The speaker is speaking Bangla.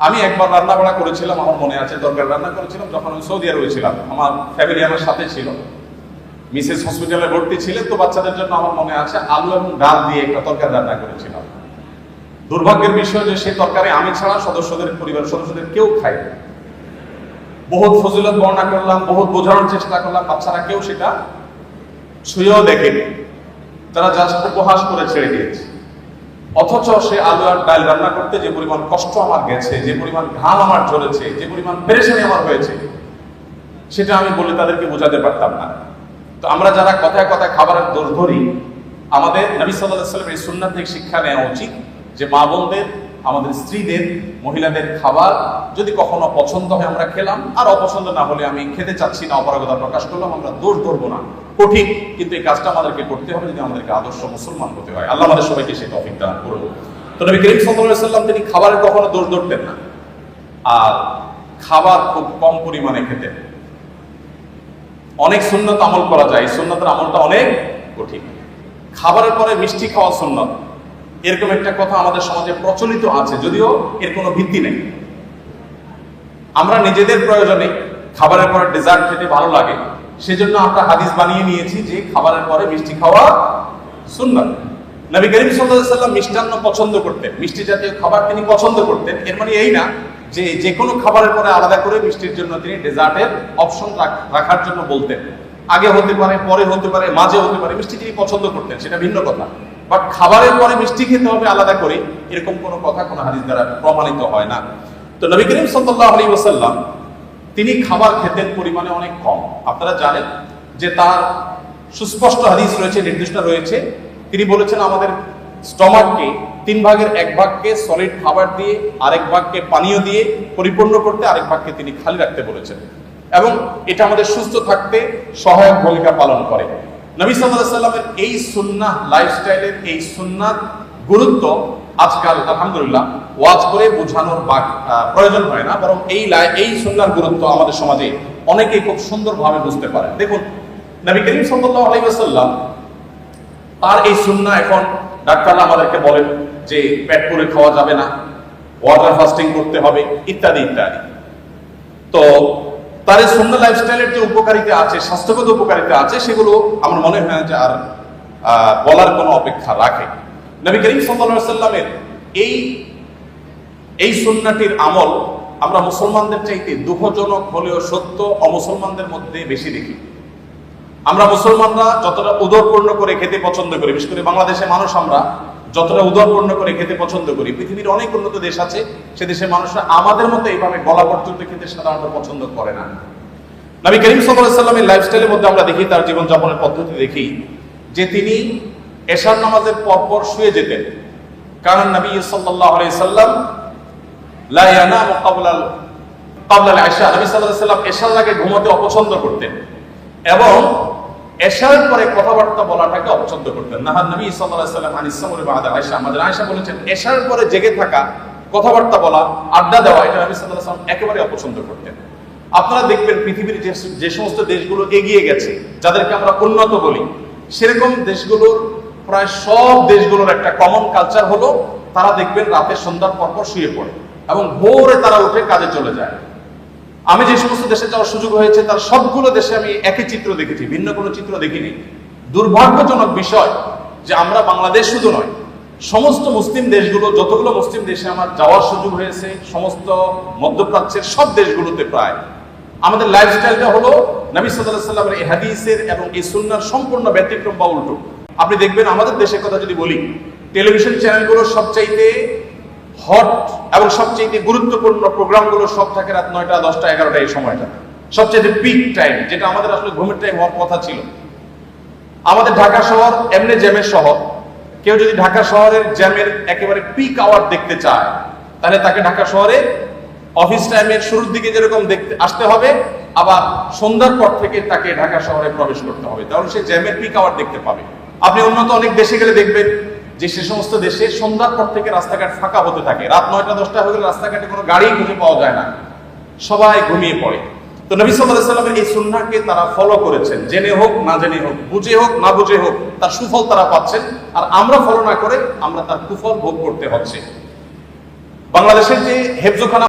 আমি একবার রান্না বাড়া করেছিলাম, আমার মনে আছে, দরকার রান্না করেছিলাম, যখন আমি সৌদি আরবে ছিলাম আমার ফ্যামিলি আমার সাথে ছিল। মিসেস হসপিটালে ভর্তি ছিলেন, তো বাচ্চাদের জন্য আমার মনে আছে আলু এবং ডাল দিয়ে একটা তরকারি রান্না করেছিলাম। দুর্ভাগ্যের বিষয় যে সেই তরকারি আমি ছাড়া সদস্যদের পরিবার সদস্যদের কেউ খায়। বহুত ফজিলত বর্ণনা করলাম, বহুত বোঝানোর চেষ্টা করলাম, বাচ্চারা কেউ সেটা ছুঁয়েও দেখেনি। তারা জাস্ট উপহাস করে ছেড়ে দিয়েছে। অথচ সে আলু আর ডাল রান্না করতে যে পরিমাণ কষ্ট আমার গেছে, যে পরিমাণ ঘাম আমার ঝরেছে, যে পরিমাণ পেরেশানি আমার হয়েছে, সেটা আমি বলে তাদেরকে বোঝাতে পারতাম না। তো আমরা যারা কথায় কথায় খাবারের দোষ ধরি, আমাদের নবী সাল্লাহ এই সুন্নাত থেকে শিক্ষা নেওয়া উচিত যে মা বোনদের, আমাদের স্ত্রীদের, মহিলাদের খাবার যদি কখনো পছন্দ হয় আমরা খেলাম, আর অপছন্দ না হলে আমি খেতে চাচ্ছি না, অপারগতা প্রকাশ করলাম, আমরা দোষ ধরবো না। কঠিন, কিন্তু এই কাজটা আমাদেরকে করতে হবে যদি আমাদেরকে আদর্শ মুসলমান হতে হয়। আল্লাহ আমাদের সবাইকে সেই তফিক দান করুন তো নবী করিম সাল্লাম তিনি খাবারের কখনো দোষ ধরতেন না। আর খাবার খুব কম পরিমাণে খেতেন। অনেক সুন্নত আমল করা যায় সুন্নতের আমলটা অনেক কঠিন। খাবারের পরে মিষ্টি খাওয়া সুন্নত। এরকম একটা কথা আমাদের সমাজে প্রচলিত আছে, যদিও এর কোনো ভিত্তি নেই। আমরা নিজেদের প্রয়োজনে খাবারের পরে ডেজার্ট খেতে ভালো লাগে সেজন্য আমরা হাদিস বানিয়ে নিয়েছি যে খাবারের পরে মিষ্টি খাওয়া সুন্নত। নবী করিম সাল্লাম মিষ্টান্ন পছন্দ করতেন। মিষ্টি জাতীয় খাবার তিনি পছন্দ করতেন। এর মানে এই না যে যে কোনো খাবারের পরে আলাদা করে মিষ্টির জন্য তিনি ডেজার্টের অপশন রাখার জন্য বলতেন। আগে হতে পারে, পরে হতে পারে, মাঝে হতে পারে, মিষ্টি তিনি পছন্দ করতেন, সেটা ভিন্ন কথা। বাট খাবারের পরে মিষ্টি খেতে হবে আলাদা করে, এরকম কোনো কথা কোনো হাদিস দ্বারা প্রমাণিত হয় না। তো নবী করিম সাল্লাল্লাহু আলাইহি ওয়াসাল্লাম তিনি খাবার খেতেন পরিমাণে অনেক কম। আপনারা জানেন যে তার সুস্পষ্ট হাদিস রয়েছে, নির্দিষ্ট রয়েছে। তিনি বলেছেন, আমাদের স্টমাককে তিন ভাগের এক ভাগকে সলিড খাবার দিয়ে, আরেক ভাগকে পানীয় দিয়ে পরিপূর্ণ করতে, আরেক ভাগকে তিনি খালি রাখতে বলেছেন। এবং এটা আমাদের সুস্থ থাকতে সহায়ক ভূমিকা পালন করে। নবী আলাইহি সাল্লামের এই সুন্না লাইফস্টাইলের এই সুন্নার গুরুত্ব আজকাল আলহামদুলিল্লাহ ওয়াজ করে বোঝানোর প্রয়োজন হয় না, বরং এই লাই- এই সুন্নার গুরুত্ব আমাদের সমাজে অনেকেই খুব সুন্দরভাবে বুঝতে পারে। দেখুন, নবী করিম সাল্লাল্লাহু আলাইহি ওয়াসাল্লাম তার এই সুন্না এখন ডাক্তাররা আমাদেরকে বলেন যে পেট করে খাওয়া যাবে না, ওয়াটার ফাস্টিং করতে হবে, ইত্যাদি ইত্যাদি। তো তার এই সুন্না লাইফস্টাইলের যে উপকারিতা আছে, স্বাস্থ্যগত উপকারিতা আছে, সেগুলো আমার মনে হয় যে আর বলার কোনো অপেক্ষা রাখে। নবী করিম সাল্লামের এই এই সুন্নাটির আমল আমরা মুসলমানদের চাইতে দুঃখজনক হলেও সত্য, অমুসলমানদের মধ্যে বেশি দেখি। আমরা মুসলমানরা যতটা উদরপূর্ণ করে খেতে পছন্দ করি, বিশেষ করে বাংলাদেশের মানুষ আমরা যতটা উদরপূর্ণ করে খেতে পছন্দ করি, পৃথিবীর অনেক উন্নত দেশ আছে, সে দেশের মানুষরা আমাদের মতো এইভাবে গলা পর্যন্ত খেতে সাধারণত পছন্দ করে না। নবী করিম সাল্লামের লাইফস্টাইলের মধ্যে আমরা দেখি, তার জীবনযাপনের পদ্ধতি দেখি, যে তিনি এশার নামাজের পরপর শুয়ে যেতেন। কারণ নবী সাল্লাল্লাহু আলাইহি সাল্লাম, লা ইয়ানামু ক্বাবলাল ক্বাবলাল ইশা নবী আলাইহি সাল্লাম এশার আগে ঘুমাতে অপছন্দ করতেন এবং এশার পরে কথাবার্তা বলাটাকে অপছন্দ করতেন। নাহার নবী আলাইহি সাল্লাম আনিস সামরে বাদা আয়েশা আমাদের আয়েশা বলেছেন, এশার পরে জেগে থাকা, কথাবার্তা বলা, আড্ডা দেওয়া, এটা নবী আলাইহি সাল্লাম একেবারে অপছন্দ করতেন। আপনারা দেখবেন পৃথিবীর যে সমস্ত দেশগুলো এগিয়ে গেছে, যাদেরকে আমরা উন্নত বলি, সেরকম দেশগুলোর প্রায় সব দেশগুলোর একটা কমন কালচার হলো, তারা দেখবেন রাতে সন্ধ্যার পরপর শুয়ে পড়ে এবং ভোরে তারা উঠে কাজে চলে যায়। আমি যে সমস্ত দেশে যাওয়ার সুযোগ হয়েছে, তার সবগুলো দেশে আমি একই চিত্র দেখেছি, ভিন্ন কোনো চিত্র দেখিনি। দুর্ভাগ্যজনক বিষয় যে আমরা বাংলাদেশ শুধু নয়, সমস্ত মুসলিম দেশগুলো, যতগুলো মুসলিম দেশে আমার যাওয়ার সুযোগ হয়েছে, সমস্ত মধ্যপ্রাচ্যের সব দেশগুলোতে প্রায়। আমাদের লাইফস্টাইলটা হলো নবী আলাইহি সাল্লামের হাদিসের এবং এই সুন্নার সম্পূর্ণ ব্যতিক্রম বা উল্টো। আপনি দেখবেন আমাদের দেশের কথা যদি বলি টেলিভিশন চ্যানেলগুলো সবচাইতে হট এবং সবচেয়ে গুরুত্বপূর্ণ প্রোগ্রামগুলো সব থাকে রাত নয়টা, দশটা, এগারোটা, এই সময়টা। সবচেয়ে পিক টাইম যেটা আমাদের আসলে ঘুমের টাইম হওয়ার কথা ছিল। আমাদের ঢাকা শহর এমনি জ্যামের শহর। কেউ যদি ঢাকা শহরের জ্যামের একেবারে পিক আওয়ার দেখতে চায়, তাহলে তাকে ঢাকা শহরে অফিস টাইমের শুরুর দিকে যেরকম দেখতে, আসতে হবে, আবার সন্ধ্যার পর থেকে তাকে ঢাকা শহরে প্রবেশ করতে হবে। তাহলে সে জ্যামের পিক আওয়ার দেখতে পাবে। আপনি উন্নত অনেক দেশে গেলে দেখবেন যে সে সমস্ত দেশে সন্ধ্যার পর থেকে রাস্তাঘাট ফাঁকা হতে থাকে। রাত নয়টা, দশটা হয়ে গেলে রাস্তাঘাটে কোনো গাড়ি খুঁজে পাওয়া যায় না। সবাই ঘুমিয়ে পড়ে। তো নবী আলাইহি সাল্লামের এই সুন্নাহকে তারা ফলো করেছেন। জেনে হোক, না জেনে হোক, বুঝে হোক, না বুঝে হোক, তার সুফল তারা পাচ্ছেন। আর আমরা ফলো না করে আমরা তার কুফল ভোগ করতে হচ্ছে। বাংলাদেশের যে হেফজোখানা